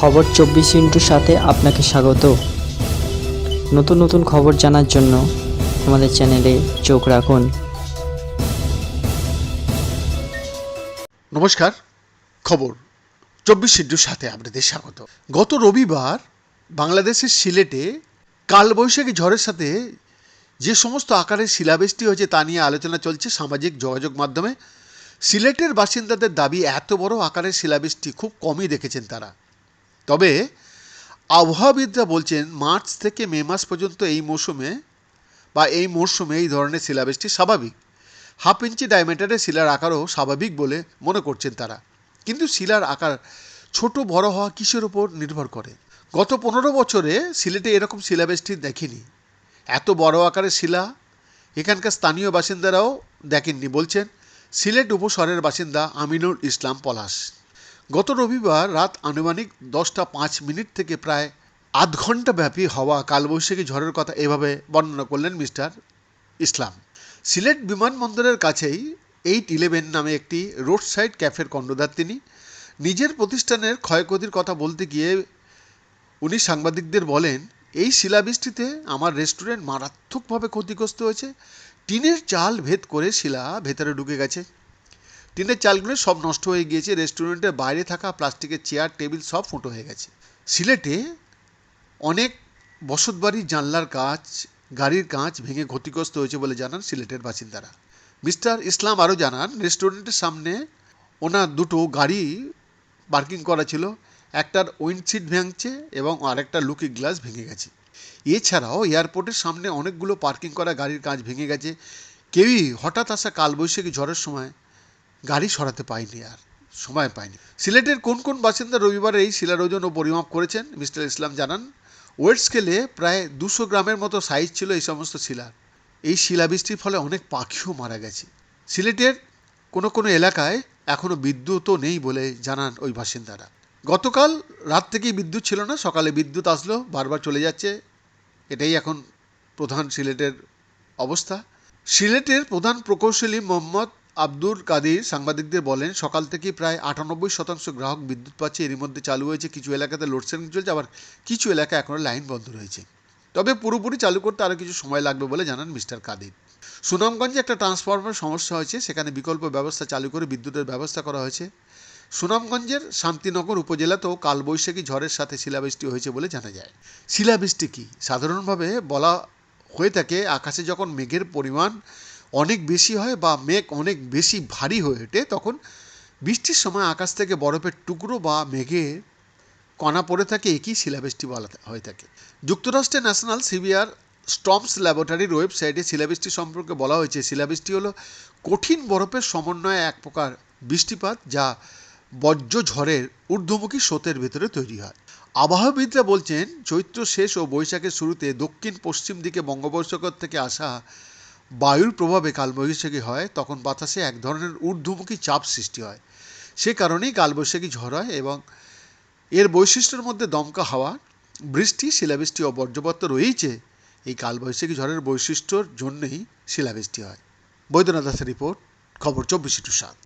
খবর চব্বিশ ইন্টুর সাথে আপনাকে স্বাগত। নতুন নতুন খবর জানার জন্য আমাদের চ্যানেলে চোখ রাখুন। নমস্কার, খবর চব্বিশ ইন্টুর সাথে আপনাদের স্বাগত। গত রবিবার বাংলাদেশের সিলেটে কালবৈশাখী ঝড়ের সাথে যে সমস্ত আকারের শিলাবৃষ্টি হয়েছে তা নিয়ে আলোচনা চলছে সামাজিক যোগাযোগ মাধ্যমে। সিলেটের বাসিন্দাদের দাবি, এত বড় আকারের শিলাবৃষ্টি খুব কমই দেখেছেন তারা। তবে আবহাওয়াবিদরা বলছেন, মার্চ থেকে মে মাস পর্যন্ত এই মৌসুমে বা এই মরশুমে এই ধরনের শিলাবৃষ্টি স্বাভাবিক। হাফ ইঞ্চি ডায়ামিটারের শিলার আকারও স্বাভাবিক বলে মনে করছেন তারা। কিন্তু শিলার আকার ছোট, বড় হওয়া কিসের ওপর নির্ভর করে? গত পনেরো বছরে সিলেটে এরকম শিলাবৃষ্টি দেখিনি। এত বড় আকারের শিলা এখানকার স্থানীয় বাসিন্দারাও দেখেননি, বলছেন, সিলেট উপশহরের বাসিন্দা আমিনুল ইসলাম পলাশ। গত রবিবার রাত আনুমানিক দশটা পাঁচ মিনিট থেকে প্রায় আধ ঘণ্টা ব্যাপী হওয়া কালবৈশাখী ঝড়ের কথা এভাবে বর্ণনা করলেন মিস্টার ইসলাম। সিলেট বিমানবন্দরের কাছেই এইট ইলেভেন নামে একটি রোড সাইড ক্যাফের কর্ণধার তিনি। নিজের প্রতিষ্ঠানের ক্ষয়ক্ষতির কথা বলতে গিয়ে উনি সাংবাদিকদের বলেন, এই শিলাবৃষ্টিতে আমার রেস্টুরেন্ট মারাত্মকভাবে ক্ষতিগ্রস্ত হয়েছে। টিনের চাল ভেদ করে শিলা ভেতরে ঢুকে গেছে। টিনের চালগুলো সব নষ্ট হয়ে গিয়েছে, রেস্টুরেন্টের বাইরে থাকা প্লাস্টিকের চেয়ার, টেবিল সব ফুটো হয়ে গেছে। সিলেটে অনেক বসতবাড়ির জানলার কাঁচ, গাড়ির কাঁচ ভেঙে ক্ষতিগ্রস্ত হয়েছে বলে জানান সিলেটের বাসিন্দারা। মিস্টার ইসলাম আরও জানান, রেস্টুরেন্টের সামনে ওনার দুটো গাড়ি পার্কিং করা ছিল, একটার উইন্ডশিট ভেঙছে এবং আরেকটা লুকি গ্লাস ভেঙে গেছে। এছাড়াও এয়ারপোর্টের সামনে অনেকগুলো পার্কিং করা গাড়ির কাঁচ ভেঙে গেছে। কেউই হঠাৎ আসা কালবৈশাখী ঝড়ের সময় গাড়ি সরাতে পায়নি আর, সময় পায়নি সিলেটের কোন কোন বাসিন্দা রবিবার এই শিলার ওজন ও পরিমাপ করেছেন, মিস্টার ইসলাম জানান। ওয়েট স্কেলে প্রায় দুশো গ্রামের মতো সাইজ ছিল এই সমস্ত শিলার এই শিলাবৃষ্টির ফলে অনেক পাখিও মারা গেছে। সিলেটের কোনো কোনো এলাকায় এখনও বিদ্যুৎও নেই বলে জানান ওই বাসিন্দারা। গতকাল রাত থেকেই বিদ্যুৎ ছিল না, সকালে বিদ্যুৎ আসলো, বারবার চলে যাচ্ছে। এটাই এখন প্রধান সিলেটের অবস্থা। সিলেটের প্রধান প্রকৌশলী মোহাম্মদ আব্দুর কাদির সাংবাদিকদের বলেন, সকাল থেকে প্রায় আটানব্বই শতাংশ গ্রাহক বিদ্যুৎ পাচ্ছে। এরই মধ্যে চালু হয়েছে কিছু এলাকাতে লোডশেডিং চলছে, আবার কিছু এলাকা এখনও লাইন বন্ধ রয়েছে। তবে পুরোপুরি চালু করতে আরও কিছু সময় লাগবে বলে জানান মিস্টার কাদির। সুনামগঞ্জে একটা ট্রান্সফরমার সমস্যা হয়েছে, সেখানে বিকল্প ব্যবস্থা চালু করে বিদ্যুতের ব্যবস্থা করা হয়েছে। সুনামগঞ্জের শান্তিনগর উপজেলাতেও কালবৈশাখী ঝড়ের সাথে শিলাবৃষ্টি হয়েছে বলে জানা যায়। শিলাবৃষ্টি কী? সাধারণভাবে বলা হয়ে থাকে, আকাশে যখন মেঘের পরিমাণ অনেক বেশি হয় বা মেঘ অনেক বেশি ভারী হয়ে ওঠে, তখন বৃষ্টির সময় আকাশ থেকে বরফের টুকরো বা মেঘের কণা পড়ে থাকে, একই শিলাবৃষ্টি বলা হয়ে থাকে। যুক্তরাষ্ট্রের ন্যাশনাল সিভিয়ার স্টমস ল্যাবরেটরির ওয়েবসাইটে শিলাবৃষ্টি সম্পর্কে বলা হয়েছে। শিলাবৃষ্টি হলো কঠিন বরফের সমন্বয়ে এক প্রকার বৃষ্টিপাত যা বজ্র ঝড়ের ঊর্ধ্বমুখী স্রোতের ভেতরে তৈরি হয়। আবহাওয়াবিদরা বলছেন, চৈত্র শেষ ও বৈশাখের শুরুতে দক্ষিণ পশ্চিম দিকে বঙ্গোপসাগর থেকে আসা বায়ুর প্রভাবে কালবৈশাখী হয়, তখন বাতাসে এক ধরনের ঊর্ধ্বমুখী চাপ সৃষ্টি হয়। সে কারণেই কালবৈশাখী ঝড় হয় এবং এর বৈশিষ্ট্যের মধ্যে দমকা হাওয়া, বৃষ্টি, শিলাবৃষ্টি ও বজ্রপাত রয়েইছে। এই কালবৈশাখী ঝড়ের বৈশিষ্ট্যর জন্যেই শিলাবৃষ্টি হয়। বৈদ্যনাথ দাসের রিপোর্ট, খবর চব্বিশ টু সাত